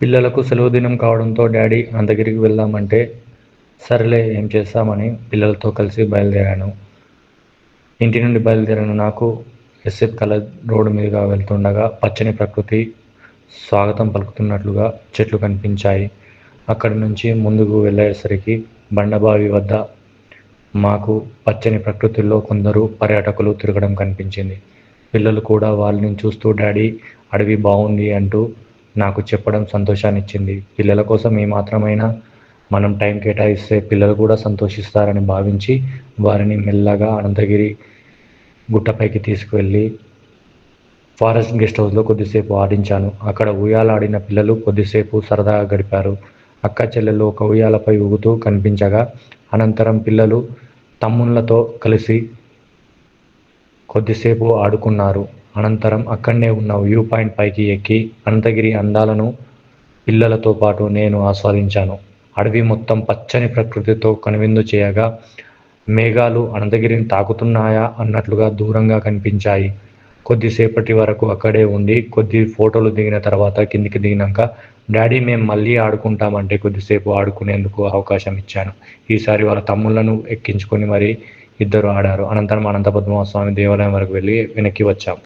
పిల్లలకు సెలవు దినం కావడంతో డాడీ అనంతగిరికి వెళ్దామంటే సరేలే ఏం చేస్తామని పిల్లలతో కలిసి బయలుదేరాను. ఇంటి నుండి బయలుదేరిన నాకు ఎస్ఎఫ్ కలర్ రోడ్డు మీదుగా వెళ్తుండగా పచ్చని ప్రకృతి స్వాగతం పలుకుతున్నట్లుగా చెట్లు కనిపించాయి. అక్కడి నుంచి ముందుకు వెళ్ళేసరికి బండబావి వద్ద మాకు పచ్చని ప్రకృతిలో కొందరు పర్యాటకులు తిరగడం కనిపించింది. పిల్లలు కూడా వాళ్ళని చూస్తూ డాడీ అడవి బాగుంది అంటూ నాకు చెప్పడం సంతోషాన్ని ఇచ్చింది పిల్లల కోసం ఏ మాత్రమైనా మనం టైం కేటాయిస్తే పిల్లలు కూడా సంతోషిస్తారని భావించి వారిని మెల్లగా అనంతగిరి గుట్టపైకి తీసుకువెళ్ళి ఫారెస్ట్ గెస్ట్ హౌస్లో కొద్దిసేపు ఆడించాను. అక్కడ ఉయ్యాల ఆడిన పిల్లలు కొద్దిసేపు సరదాగా గడిపారు. అక్క చెల్లెలు ఒక ఉయ్యాలపై ఊగుతూ కనిపించగా అనంతరం పిల్లలు తమ్ముళ్ళతో కలిసి కొద్దిసేపు ఆడుకున్నారు. అనంతరం అక్కడనే ఉన్న వ్యూ పాయింట్ పైకి ఎక్కి అనంతగిరి అందాలను పిల్లలతో పాటు నేను ఆస్వాదించాను. అడవి మొత్తం పచ్చని ప్రకృతితో కనువిందు చేయగా మేఘాలు అనంతగిరిని తాకుతున్నాయా అన్నట్లుగా దూరంగా కనిపించాయి. కొద్దిసేపటి వరకు అక్కడే ఉండి కొద్ది ఫోటోలు దిగిన తర్వాత కిందికి దిగినాక డాడీ మేము మళ్ళీ ఆడుకుంటామంటే కొద్దిసేపు ఆడుకునేందుకు అవకాశం ఇచ్చాను. ఈసారి వాళ్ళ తమ్ముళ్ళను ఎక్కించుకొని మరి ఇద్దరు ఆడారు. అనంతరం అనంత పద్మస్వామి దేవాలయం వరకు వెళ్ళి వెనక్కి వచ్చాం.